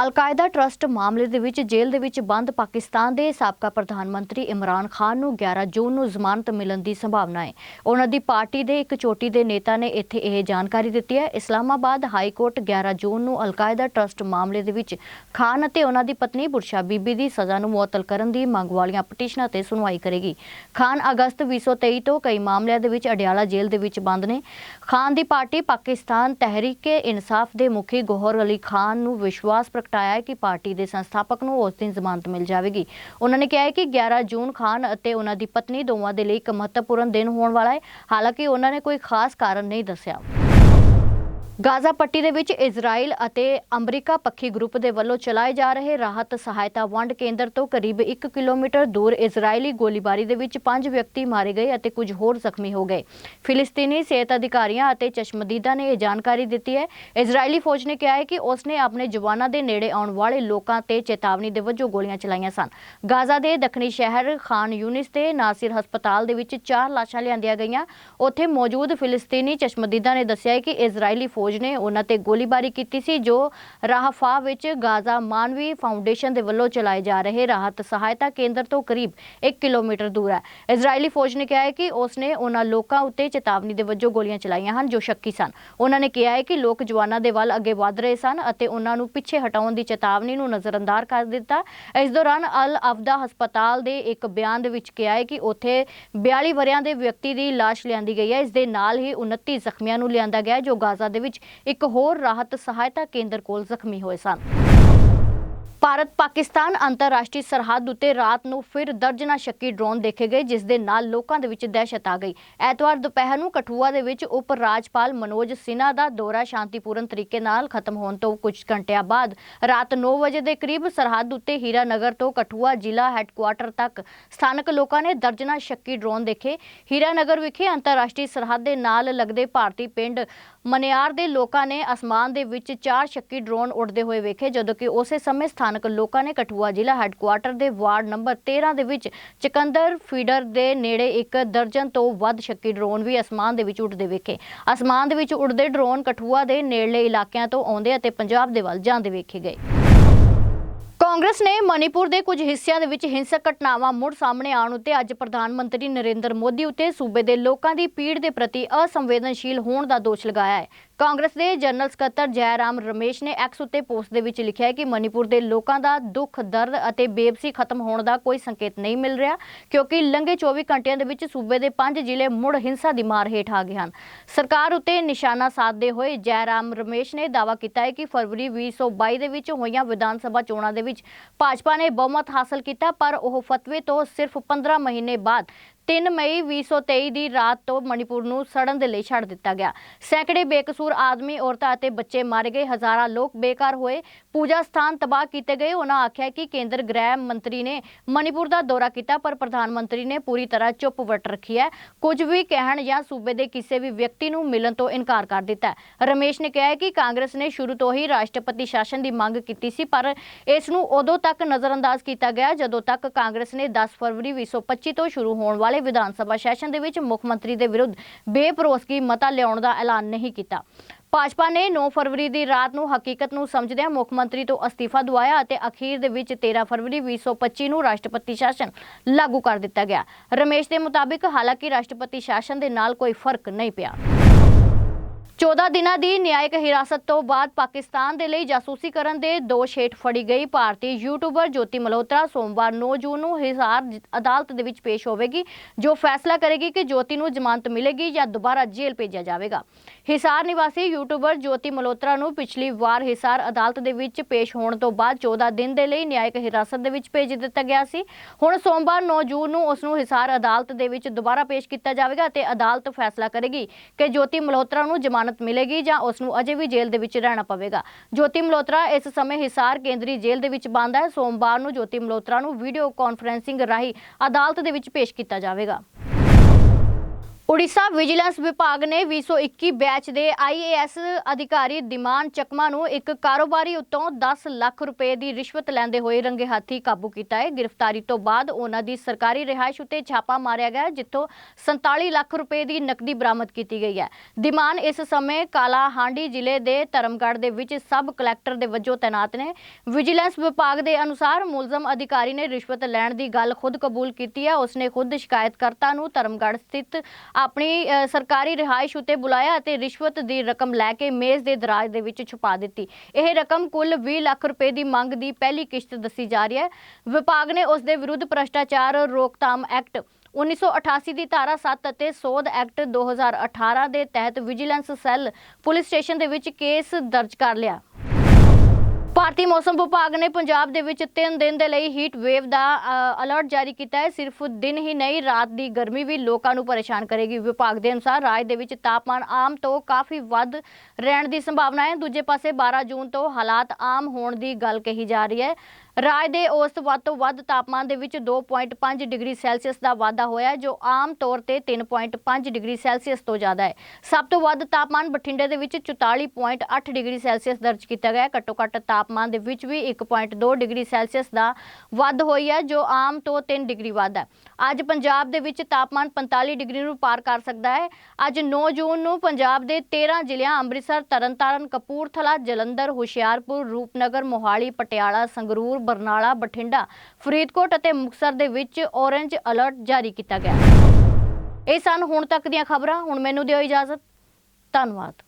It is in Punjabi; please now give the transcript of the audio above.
ਅਲ-ਕਾਇਦਾ ਟਰਸਟ ਮਾਮਲੇ ਦੇ ਵਿੱਚ ਜੇਲ੍ਹ ਦੇ ਵਿੱਚ ਬੰਦ ਪਾਕਿਸਤਾਨ ਦੇ ਸਾਬਕਾ ਪ੍ਰਧਾਨ ਮੰਤਰੀ ਇਮਰਾਨ ਖਾਨ ਨੂੰ 11 ਜੂਨ ਨੂੰ ਜ਼ਮਾਨਤ ਮਿਲਣ ਦੀ ਸੰਭਾਵਨਾ ਹੈ। ਉਹਨਾਂ ਦੀ ਪਾਰਟੀ ਦੇ ਇੱਕ ਚੋਟੀ ਦੇ ਨੇਤਾ ਨੇ ਇੱਥੇ ਇਹ ਜਾਣਕਾਰੀ ਦਿੱਤੀ ਹੈ। ਇਸਲਾਮਾਬਾਦ ਹਾਈ ਕੋਰਟ 11 ਜੂਨ ਨੂੰ ਅਲ-ਕਾਇਦਾ ਟਰਸਟ ਮਾਮਲੇ ਦੇ ਵਿੱਚ ਖਾਨ ਅਤੇ ਉਹਨਾਂ ਦੀ ਪਤਨੀ ਬੁਰਸ਼ਾ ਬੀਬੀ ਦੀ ਸਜ਼ਾ ਨੂੰ ਮੁਅੱਤਲ ਕਰਨ ਦੀ ਮੰਗ ਵਾਲੀਆਂ ਪਟੀਸ਼ਨਾਂ ਤੇ ਸੁਣਵਾਈ ਕਰੇਗੀ। ਖਾਨ ਅਗਸਤ 2023 ਤੋਂ ਕਈ ਮਾਮਲਿਆਂ ਦੇ ਵਿੱਚ ਅਡਿਆਲਾ ਜੇਲ੍ਹ ਦੇ ਵਿੱਚ ਬੰਦ ਨੇ। ਖਾਨ ਦੀ ਪਾਰਟੀ ਪਾਕਿਸਤਾਨ ਤਹਿਰੀਕੇ ਇਨਸਾਫ ਦੇ ਮੁਖੀ ਗੋਹਰ ਅਲੀ ਖਾਨ ਨੂੰ ਵਿਸ਼ਵਾਸ ਪ੍ਰਗਟਾਇਆ ਹੈ ਕਿ ਪਾਰਟੀ ਦੇ ਸੰਸਥਾਪਕ ਨੂੰ ਉਸ ਦਿਨ ਜ਼ਮਾਨਤ ਮਿਲ ਜਾਵੇਗੀ। ਉਹਨਾਂ ਨੇ ਕਿਹਾ ਹੈ ਕਿ 11 ਜੂਨ ਖਾਨ ਅਤੇ ਉਹਨਾਂ ਦੀ ਪਤਨੀ ਦੋਵਾਂ ਦੇ ਲਈ ਇੱਕ ਮਹੱਤਵਪੂਰਨ ਦਿਨ ਹੋਣ ਵਾਲਾ ਹੈ। ਹਾਲਾਂਕਿ ਉਹਨਾਂ ਨੇ ਕੋਈ ਖਾਸ ਕਾਰਨ ਨਹੀਂ ਦੱਸਿਆ। ਗਾਜ਼ਾ ਪੱਟੀ ਦੇ ਵਿੱਚ ਇਜ਼ਰਾਈਲ ਅਤੇ ਅਮਰੀਕਾ ਪੱਖੀ ਗਰੁੱਪ ਦੇ ਵੱਲੋਂ ਚਲਾਏ ਜਾ ਰਹੇ ਰਾਹਤ ਸਹਾਇਤਾ ਵੰਡ ਕੇਂਦਰ ਤੋਂ ਕਰੀਬ 1 ਕਿਲੋਮੀਟਰ ਦੂਰ ਇਜ਼ਰਾਈਲੀ ਗੋਲੀਬਾਰੀ ਦੇ ਵਿੱਚ 5 ਵਿਅਕਤੀ ਮਾਰੇ ਗਏ ਅਤੇ ਕੁਝ ਹੋਰ ਜ਼ਖਮੀ ਹੋ ਗਏ। ਫਿਲਿਸਤੀਨੀ ਸਿਹਤ ਅਧਿਕਾਰੀਆਂ ਅਤੇ ਚਸ਼ਮਦੀਦਾਂ ਨੇ ਇਹ ਜਾਣਕਾਰੀ ਦਿੱਤੀ ਹੈ। ਇਜ਼ਰਾਈਲੀ ਫੌਜ ਨੇ ਕਿਹਾ ਹੈ ਕਿ ਉਸ ਨੇ ਆਪਣੇ ਜਵਾਨਾਂ ਦੇ ਨੇੜੇ ਆਉਣ ਵਾਲੇ ਲੋਕਾਂ ਤੇ ਚੇਤਾਵਨੀ ਦੇ ਵਜੋਂ ਗੋਲੀਆਂ ਚਲਾਈਆਂ ਸਨ। ਗਾਜ਼ਾ ਦੇ ਦੱਖਣੀ ਸ਼ਹਿਰ ਖਾਨ ਯੂਨਿਸ ਤੇ ਨਾਸਿਰ ਹਸਪਤਾਲ ਦੇ ਵਿੱਚ ਚਾਰ ਲਾਸ਼ਾਂ ਲਿਆਂਦੀਆਂ ਗਈਆਂ। ਉੱਥੇ ਮੌਜੂਦ ਫਿਲਿਸਤੀਨੀ ਚਸ਼ਮਦੀਦਾਂ ਨੇ ਦੱਸਿਆ ਹੈ ਕਿ ਇਜ਼ਰਾਈਲੀ ਫੌਜ ਨੇ ਉਹਨਾਂ ਤੇ ਗੋਲੀਬਾਰੀ ਕੀਤੀ ਸੀ, ਜੋ ਰਾਹਫਾ ਵਿੱਚ ਗਾਜ਼ਾ ਮਾਨਵੀ ਫਾਊਂਡੇਸ਼ਨ ਦੇ ਵੱਲੋਂ ਚਲਾਏ ਜਾ ਰਹੇ ਰਾਹਤ ਸਹਾਇਤਾ ਕੇਂਦਰ ਤੋਂ ਕਰੀਬ 1 ਕਿਲੋਮੀਟਰ ਦੂਰ ਹੈ। ਇਜ਼ਰਾਈਲੀ ਫੌਜ ਨੇ ਕਿਹਾ ਹੈ ਕਿ ਉਸ ਨੇ ਉਹਨਾਂ ਲੋਕਾਂ ਉੱਤੇ ਚੇਤਾਵਨੀ ਦੇ ਵਜੋਂ ਗੋਲੀਆਂ ਚਲਾਈਆਂ ਹਨ, ਜੋ ਸ਼ੱਕੀ ਸਨ। ਉਹਨਾਂ ਨੇ ਕਿਹਾ ਹੈ ਕਿ ਲੋਕ ਜਵਾਨਾਂ ਦੇ ਵੱਲ ਅੱਗੇ ਵਧ ਰਹੇ ਸਨ ਅਤੇ ਉਹਨਾਂ ਨੂੰ ਪਿੱਛੇ ਹਟਾਉਣ ਦੀ ਚੇਤਾਵਨੀ ਨੂੰ ਨਜ਼ਰਅੰਦਾਜ਼ ਕਰ ਦਿੱਤਾ। ਇਸ ਦੌਰਾਨ ਅਲ ਅਫਦਾ ਹਸਪਤਾਲ ਦੇ ਇੱਕ ਬਿਆਨ ਦੇ ਵਿੱਚ ਕਿਹਾ ਹੈ ਕਿ ਉੱਥੇ 42 ਵਰਿਆਂ ਦੇ ਵਿਅਕਤੀ ਦੀ ਲਾਸ਼ ਲਿਆਂਦੀ ਗਈ ਹੈ। ਇਸ ਦੇ ਨਾਲ ਹੀ 29 ਜ਼ਖਮੀਆਂ ਨੂੰ ਲਿਆਂਦਾ ਗਿਆ ਹੈ, ਜੋ ਗਾਜ਼ਾ ਦੇ ਵਿੱਚ ਇੱਕ ਹੋਰ ਰਾਹਤ ਸਹਾਇਤਾ ਕੇਂਦਰ ਕੋਲ ਜ਼ਖਮੀ ਹੋਏ ਸਨ। ਭਾਰਤ ਪਾਕਿਸਤਾਨ ਅੰਤਰਰਾਸ਼ਟਰੀ ਸਰਹੱਦ ਉੱਤੇ ਰਾਤ ਨੂੰ ਫਿਰ ਦਰਜਨਾ ਸ਼ੱਕੀ ਡਰੋਨ ਦੇਖੇ ਗਏ, ਜਿਸ ਦੇ ਨਾਲ ਲੋਕਾਂ ਦੇ ਵਿੱਚ ਦਹਿਸ਼ਤ ਆ ਗਈ। ਐਤਵਾਰ ਦੁਪਹਿਰ ਨੂੰ ਕਠੂਆ ਦੇ ਵਿੱਚ ਉਪ ਰਾਜਪਾਲ ਮਨੋਜ ਸਿਨਹਾ ਦਾ ਦੌਰਾ ਸ਼ਾਂਤੀਪੂਰਨ ਤਰੀਕੇ ਨਾਲ ਖਤਮ ਹੋਣ ਤੋਂ ਕੁਝ ਘੰਟਿਆਂ ਬਾਅਦ ਰਾਤ 9 ਵਜੇ ਦੇ ਕਰੀਬ ਸਰਹੱਦ ਉੱਤੇ ਹੀਰਾ ਨਗਰ ਤੋਂ ਕਠੂਆ ਜ਼ਿਲ੍ਹਾ ਹੈੱਡਕੁਆਟਰ ਤੱਕ ਸਥਾਨਕ ਲੋਕਾਂ ਨੇ ਦਰਜਨਾ ਸ਼ੱਕੀ ਡਰੋਨ ਦੇਖੇ। ਹੀਰਾ ਨਗਰ ਵਿਖੇ ਅੰਤਰਰਾਸ਼ਟਰੀ ਸਰਹੱਦ ਦੇ ਨਾਲ ਲੱਗਦੇ ਭਾਰਤੀ ਪਿੰਡ ਮਨਿਆਰ ਦੇ ਲੋਕਾਂ ਨੇ ਅਸਮਾਨ ਦੇ ਵਿੱਚ ਚਾਰ ਸ਼ੱਕੀ ਡਰੋਨ ਉੱਡਦੇ ਹੋਏ ਵੇਖੇ, ਜਦੋਂ ਕਿ ਉਸੇ ਸਮੇਂ ਸਥਾਨ ਸਥਾਨਕ ਲੋਕਾਂ ਨੇ ਕਠੂਆ ਜ਼ਿਲ੍ਹਾ ਹੈੱਡਕੁਆਟਰ ਦੇ ਵਾਰਡ ਨੰਬਰ 13 ਦੇ ਵਿੱਚ ਚਕੰਦਰ ਫੀਡਰ ਦੇ ਨੇੜੇ ਇੱਕ ਦਰਜਨ ਤੋਂ ਵੱਧ ਸ਼ੱਕੀ ਡਰੋਨ ਵੀ ਅਸਮਾਨ ਦੇ ਵਿੱਚ ਉੱਡਦੇ ਵੇਖੇ। ਅਸਮਾਨ ਦੇ ਵਿੱਚ ਉੱਡਦੇ ਡਰੋਨ ਕਠੂਆ ਦੇ ਨੇੜਲੇ ਇਲਾਕਿਆਂ ਤੋਂ ਆਉਂਦੇ ਅਤੇ ਪੰਜਾਬ ਦੇ ਵੱਲ ਜਾਂਦੇ ਵੇਖੇ ਗਏ। ਕਾਂਗਰਸ ਨੇ ਮਨੀਪੁਰ ਦੇ ਕੁਝ ਹਿੱਸਿਆਂ ਦੇ ਵਿੱਚ ਹਿੰਸਕ ਘਟਨਾਵਾਂ ਮੁੜ ਸਾਹਮਣੇ ਆਉਣ ਉੱਤੇ ਅੱਜ ਪ੍ਰਧਾਨ ਮੰਤਰੀ ਨਰਿੰਦਰ ਮੋਦੀ ਉੱਤੇ ਸੂਬੇ ਦੇ ਲੋਕਾਂ ਦੀ ਪੀੜ ਦੇ ਪ੍ਰਤੀ ਅਸੰਵੇਦਨਸ਼ੀਲ ਹੋਣ ਦਾ ਦੋਸ਼ ਲਗਾਇਆ ਹੈ। ਕਾਂਗਰਸ ਦੇ ਜਨਰਲ ਸਕੱਤਰ ਜੈਰਾਮ ਰਮੇਸ਼ ਨੇ ਐਕਸ ਉੱਤੇ ਪੋਸਟ ਦੇ ਵਿੱਚ ਲਿਖਿਆ ਹੈ ਕਿ ਮਨੀਪੁਰ ਦੇ ਲੋਕਾਂ ਦਾ ਦੁੱਖ, ਦਰਦ ਅਤੇ ਬੇਬਸੀ ਖਤਮ ਹੋਣ ਦਾ ਕੋਈ ਸੰਕੇਤ ਨਹੀਂ ਮਿਲ ਰਿਹਾ, ਕਿਉਂਕਿ ਲੰਘੇ 24 ਘੰਟਿਆਂ ਦੇ ਵਿੱਚ ਸੂਬੇ ਦੇ 5 ਜ਼ਿਲ੍ਹੇ ਮੁੜ ਹਿੰਸਾ ਦੀ ਮਾਰ ਹੇਠ ਆ ਗਏ ਹਨ। ਸਰਕਾਰ ਉੱਤੇ ਨਿਸ਼ਾਨਾ ਸਾਧਦੇ ਹੋਏ ਜੈਰਾਮ ਰਮੇਸ਼ ਨੇ ਦਾਅਵਾ ਕੀਤਾ ਹੈ ਕਿ ਫਰਵਰੀ 2022 ਦੇ ਵਿੱਚ ਹੋਈਆਂ ਵਿਧਾਨ ਸਭਾ ਚੋਣਾਂ ਦੇ ਵਿੱਚ ਭਾਜਪਾ ਨੇ ਬਹੁਮਤ ਹਾਸਲ ਕੀਤਾ ਪਰ ਉਹ ਫਤਵੇ ਤੋਂ ਸਿਰਫ 15 ਮਹੀਨੇ ਬਾਅਦ 3 ਮਈ 2023 ਦੀ ਰਾਤ ਤੋਂ ਮਣੀਪੁਰ ਨੂੰ ਸੜਨ ਦੇ ਲਈ ਛੱਡ ਦਿੱਤਾ ਗਿਆ। ਸੈਂਕੜੇ ਬੇਕਸੂਰ ਆਦਮੀ, ਔਰਤਾਂ ਅਤੇ ਬੱਚੇ ਮਾਰੇ ਗਏ। ਹਜ਼ਾਰਾਂ ਲੋਕ ਬੇਕਾਰ ਹੋਏ। ਪੂਜਾ ਸਥਾਨ ਤਬਾਹ ਕੀਤੇ ਗਏ। ਉਹਨਾਂ ਆਖਿਆ ਕਿ ਕੇਂਦਰ ਗ੍ਰਹਿ ਮੰਤਰੀ ਨੇ ਮਣੀਪੁਰ ਦਾ ਦੌਰਾ ਕੀਤਾ, ਪਰ ਪ੍ਰਧਾਨ ਮੰਤਰੀ ਨੇ ਪੂਰੀ ਤਰ੍ਹਾਂ ਚੁੱਪ ਵਟ ਰੱਖੀ ਹੈ। ਕੁਝ ਵੀ ਕਹਿਣ ਜਾਂ ਸੂਬੇ ਦੇ ਕਿਸੇ ਵੀ ਵਿਅਕਤੀ ਨੂੰ ਮਿਲਣ ਤੋਂ ਇਨਕਾਰ ਕਰ ਦਿੱਤਾ ਹੈ। ਰਮੇਸ਼ ਨੇ ਕਿਹਾ ਹੈ ਕਿ ਕਾਂਗਰਸ ਨੇ ਸ਼ੁਰੂ ਤੋਂ ਹੀ ਰਾਸ਼ਟਰਪਤੀ ਸ਼ਾਸਨ ਦੀ ਮੰਗ ਕੀਤੀ ਸੀ, ਪਰ ਇਸ ਨੂੰ ਉਦੋਂ ਤੱਕ ਨਜ਼ਰਅੰਦਾਜ਼ ਕੀਤਾ ਗਿਆ ਜਦੋਂ ਤੱਕ ਕਾਂਗਰਸ ਨੇ 10 ਫਰਵਰੀ 2025 ਤੋਂ ਸ਼ੁਰੂ ਹੋਣ ਵਾਲੇ ਵਿਧਾਨ ਸਭਾ ਸੈਸ਼ਨ ਦੇ ਵਿੱਚ ਮੁੱਖ ਮੰਤਰੀ ਦੇ ਵਿਰੁੱਧ ਬੇਭਰੋਸਗੀ ਮਤਾ ਲਿਆਉਣ ਦਾ ਐਲਾਨ ਨਹੀਂ ਕੀਤਾ। ਭਾਜਪਾ ਨੇ 9 ਫਰਵਰੀ ਦੀ ਰਾਤ ਨੂੰ ਹਕੀਕਤ ਨੂੰ ਸਮਝਦਿਆਂ ਮੁੱਖ ਮੰਤਰੀ ਤੋਂ ਅਸਤੀਫਾ ਦਵਾਇਆ ਅਤੇ ਅਖੀਰ ਦੇ ਵਿੱਚ 13 ਫਰਵਰੀ 2025 ਨੂੰ ਰਾਸ਼ਟਰਪਤੀ ਸ਼ਾਸਨ ਲਾਗੂ ਕਰ ਦਿੱਤਾ ਗਿਆ। ਰਮੇਸ਼ ਦੇ ਮੁਤਾਬਿਕ ਹਾਲਾਂਕਿ ਰਾਸ਼ਟਰਪਤੀ ਸ਼ਾਸਨ ਦੇ ਨਾਲ ਕੋਈ ਫ਼ਰਕ ਨਹੀਂ ਪਿਆ। 14 ਦਿਨਾਂ ਦੀ ਨਿਆਇਕ ਹਿਰਾਸਤ ਤੋਂ ਬਾਅਦ ਪਾਕਿਸਤਾਨ ਦੇ ਲਈ ਜਾਸੂਸੀ ਕਰਨ ਦੇ ਦੋਸ਼ ਹੇਠ ਫੜੀ ਗਈ। ਭਾਰਤੀ ਯੂਟਿਊਬਰ ਜੋਤੀ ਮਲਹੋਤਰਾ ਸੋਮਵਾਰ 9 ਜੂਨ ਨੂੰ ਹਿਸਾਰ ਅਦਾਲਤ ਦੇ ਵਿੱਚ ਪੇਸ਼ ਹੋਵੇਗੀ, ਜੋ ਫੈਸਲਾ ਕਰੇਗੀ ਕਿ ਜੋਤੀ ਨੂੰ ਜ਼ਮਾਨਤ ਮਿਲੇਗੀ ਜਾਂ ਦੁਬਾਰਾ ਜੇਲ੍ਹ ਭੇਜਿਆ ਜਾਵੇਗਾ। ਹਿਸਾਰ ਨਿਵਾਸੀ ਯੂਟਿਊਬਰ ਜੋਤੀ ਮਲਹੋਤਰਾ ਨੂੰ ਪਿਛਲੀ ਵਾਰ ਹਿਸਾਰ ਅਦਾਲਤ ਦੇ ਵਿੱਚ ਪੇਸ਼ ਹੋਣ ਤੋਂ ਬਾਅਦ 14 ਦਿਨ ਦੇ ਲਈ ਨਿਆਇਕ ਹਿਰਾਸਤ ਦੇ ਵਿੱਚ ਭੇਜ ਦਿੱਤਾ ਗਿਆ ਸੀ। ਹੁਣ ਸੋਮਵਾਰ 9 ਜੂਨ ਨੂੰ ਉਸ ਨੂੰ ਹਿਸਾਰ ਅਦਾਲਤ ਦੇ ਵਿੱਚ ਦੁਬਾਰਾ ਪੇਸ਼ ਕੀਤਾ ਜਾਵੇਗਾ ਅਤੇ ਅਦਾਲਤ ਫੈਸਲਾ ਕਰੇਗੀ ਕਿ ਜੋਤੀ ਮਲਹੋਤਰਾ ਨੂੰ ਜ਼ਮਾਨਤ ਮਿਲੇਗੀ ਜਾਂ ਉਸ ਨੂੰ ਅਜੇ ਵੀ ਜੇਲ੍ਹ ਦੇ ਵਿੱਚ ਰਹਿਣਾ ਪਵੇਗਾ। ਜੋਤੀ ਮਲਹੋਤਰਾ ਇਸ ਸਮੇਂ ਹਿਸਾਰ ਕੇਂਦਰੀ ਜੇਲ੍ਹ ਦੇ ਵਿੱਚ ਬੰਦ ਹੈ। ਸੋਮਵਾਰ ਨੂੰ ਜੋਤੀ ਮਲੋਤਰਾ ਨੂੰ ਵੀਡੀਓ ਕਾਨਫਰੈਂਸਿੰਗ ਰਾਹੀਂ ਅਦਾਲਤ ਦੇ ਵਿੱਚ ਪੇਸ਼ ਕੀਤਾ ਜਾਵੇਗਾ। ਉੜੀਸਾ ਵਿਜੀਲੈਂਸ ਵਿਭਾਗ ਨੇ 2021 ਬੈਚ ਦੇ ਆਈਏਐਸ ਅਧਿਕਾਰੀ ਦਿਮਾਨ ਚੱਕਮਾ ਨੂੰ ਇੱਕ ਕਾਰੋਬਾਰੀ ਉੱਤੋਂ 10 ਲੱਖ ਰੁਪਏ ਦੀ ਰਿਸ਼ਵਤ ਲੈਂਦੇ ਹੋਏ ਰੰਗੇ ਹੱਥੀ ਕਾਬੂ ਕੀਤਾ ਹੈ। ਗ੍ਰਿਫਤਾਰੀ ਤੋਂ ਬਾਅਦ ਉਹਨਾਂ ਦੀ ਸਰਕਾਰੀ ਰਿਹਾਇਸ਼ ਉੱਤੇ ਛਾਪਾ ਮਾਰਿਆ ਗਿਆ ਜਿੱਥੋਂ 47 ਲੱਖ ਰੁਪਏ ਦੀ ਨਕਦੀ ਬਰਾਮਦ ਕੀਤੀ ਗਈ ਹੈ। ਦਿਮਾਨ ਇਸ ਸਮੇਂ ਕਾਲਾ ਹਾਂਡੀ ਜ਼ਿਲ੍ਹੇ ਦੇ ਧਰਮਗੜ੍ਹ ਦੇ ਵਿੱਚ ਸਬ ਕਲੈਕਟਰ ਦੇ ਵਜੋਂ ਤਾਇਨਾਤ ਨੇ। ਵਿਜੀਲੈਂਸ ਵਿਭਾਗ ਦੇ ਅਨੁਸਾਰ ਮੁਲਜ਼ਮ ਅਧਿਕਾਰੀ ਨੇ ਰਿਸ਼ਵਤ ਲੈਣ ਦੀ ਗੱਲ ਖੁਦ ਕਬੂਲ ਕੀਤੀ ਹੈ। ਉਸਨੇ ਖੁਦ ਸ਼ਿਕਾਇਤਕਰਤਾ ਨੂੰ ਧਰਮਗੜ੍ਹ ਸਥਿਤ ਆਪਣੀ ਸਰਕਾਰੀ ਰਿਹਾਇਸ਼ ਉੱਤੇ ਬੁਲਾਇਆ ਅਤੇ ਰਿਸ਼ਵਤ ਦੀ ਰਕਮ ਲੈ ਕੇ ਮੇਜ਼ ਦੇ ਦਰਾਜ ਦੇ ਵਿੱਚ ਛੁਪਾ ਦਿੱਤੀ। ਇਹ ਰਕਮ ਕੁੱਲ 20 ਲੱਖ ਰੁਪਏ ਦੀ ਮੰਗ ਦੀ ਪਹਿਲੀ ਕਿਸ਼ਤ ਦੱਸੀ ਜਾ ਰਹੀ ਹੈ। ਵਿਭਾਗ ਨੇ ਉਸ ਦੇ ਵਿਰੁੱਧ ਭ੍ਰਸ਼ਟਾਚਾਰ ਰੋਕਥਾਮ ਐਕਟ 1988 ਦੀ ਧਾਰਾ 7 ਅਤੇ ਸੋਧ ਐਕਟ 2018 ਦੇ ਤਹਿਤ ਵਿਜੀਲੈਂਸ ਸੈੱਲ ਪੁਲਿਸ ਸਟੇਸ਼ਨ ਦੇ ਵਿੱਚ ਕੇਸ ਦਰਜ ਕਰ ਲਿਆ। ਭਾਰਤੀ ਮੌਸਮ ਵਿਭਾਗ ਨੇ ਪੰਜਾਬ ਦੇ ਵਿੱਚ 3 ਦਿਨ ਦੇ ਲਈ ਹੀਟ ਵੇਵ ਦਾ ਅਲਰਟ ਜਾਰੀ ਕੀਤਾ ਹੈ। ਸਿਰਫ ਦਿਨ ਹੀ ਨਹੀਂ, ਰਾਤ ਦੀ ਗਰਮੀ ਵੀ ਲੋਕਾਂ ਨੂੰ ਪਰੇਸ਼ਾਨ ਕਰੇਗੀ। ਵਿਭਾਗ ਦੇ ਅਨੁਸਾਰ ਰਾਜ ਦੇ ਵਿੱਚ ਤਾਪਮਾਨ ਆਮ ਤੋਂ ਕਾਫੀ ਵੱਧ ਰਹਿਣ ਦੀ ਸੰਭਾਵਨਾ ਹੈ। ਦੂਜੇ ਪਾਸੇ 12 ਜੂਨ ਤੋਂ ਹਾਲਾਤ ਆਮ ਹੋਣ ਦੀ ਗੱਲ ਕਹੀ ਜਾ ਰਹੀ ਹੈ। ਰਾਜ ਦੇ ਔਸਤ ਵੱਧ ਤੋਂ ਵੱਧ ਤਾਪਮਾਨ ਦੇ ਵਿੱਚ 2.5 ਡਿਗਰੀ ਸੈਲਸੀਅਸ ਦਾ ਵਾਧਾ ਹੋਇਆ ਜੋ ਆਮ ਤੌਰ ਤੇ 3.5 ਡਿਗਰੀ ਸੈਲਸੀਅਸ ਤੋਂ ਜ਼ਿਆਦਾ ਹੈ। ਸਭ ਤੋਂ ਵੱਧ ਤਾਪਮਾਨ ਬਠਿੰਡੇ ਦੇ ਵਿੱਚ 44.8 ਡਿਗਰੀ ਸੈਲਸੀਅਸ ਦਰਜ ਕੀਤਾ ਗਿਆ ਘੱਟੋ ਘੱਟ ਤਾਪਮਾਨ ਦੇ ਵਿੱਚ ਵੀ 1.2 ਡਿਗਰੀ ਸੈਲਸੀਅਸ ਦਾ ਵੱਧ ਹੋਈ ਹੈ, ਜੋ ਆਮ ਤੋਂ 3 ਡਿਗਰੀ ਵੱਧ ਹੈ। ਅੱਜ ਪੰਜਾਬ ਦੇ ਵਿੱਚ ਤਾਪਮਾਨ 45 ਡਿਗਰੀ ਨੂੰ ਪਾਰ ਕਰ ਸਕਦਾ ਹੈ। ਅੱਜ 9 ਜੂਨ ਨੂੰ ਪੰਜਾਬ ਦੇ 13 ਜ਼ਿਲ੍ਹਿਆਂ ਅੰਮ੍ਰਿਤਸਰ, ਤਰਨਤਾਰਨ, ਕਪੂਰਥਲਾ, ਜਲੰਧਰ, ਹੁਸ਼ਿਆਰਪੁਰ, ਰੂਪਨਗਰ, ਮੋਹਾਲੀ, ਪਟਿਆਲਾ, ਸੰਗਰੂਰ ਬਰਨਾਲਾ, ਬਠਿੰਡਾ, ਫਰੀਦਕੋਟ ਅਤੇ ਮੁਕਤਸਰ ਦੇ ਵਿੱਚ ਔਰੇਂਜ ਅਲਰਟ ਜਾਰੀ ਕੀਤਾ ਗਿਆ। ਇਹ ਸਨ ਹੁਣ ਤੱਕ ਦੀਆਂ ਖਬਰਾਂ। ਹੁਣ ਮੈਨੂੰ ਦਿਓ ਇਜਾਜ਼ਤ। ਧੰਨਵਾਦ।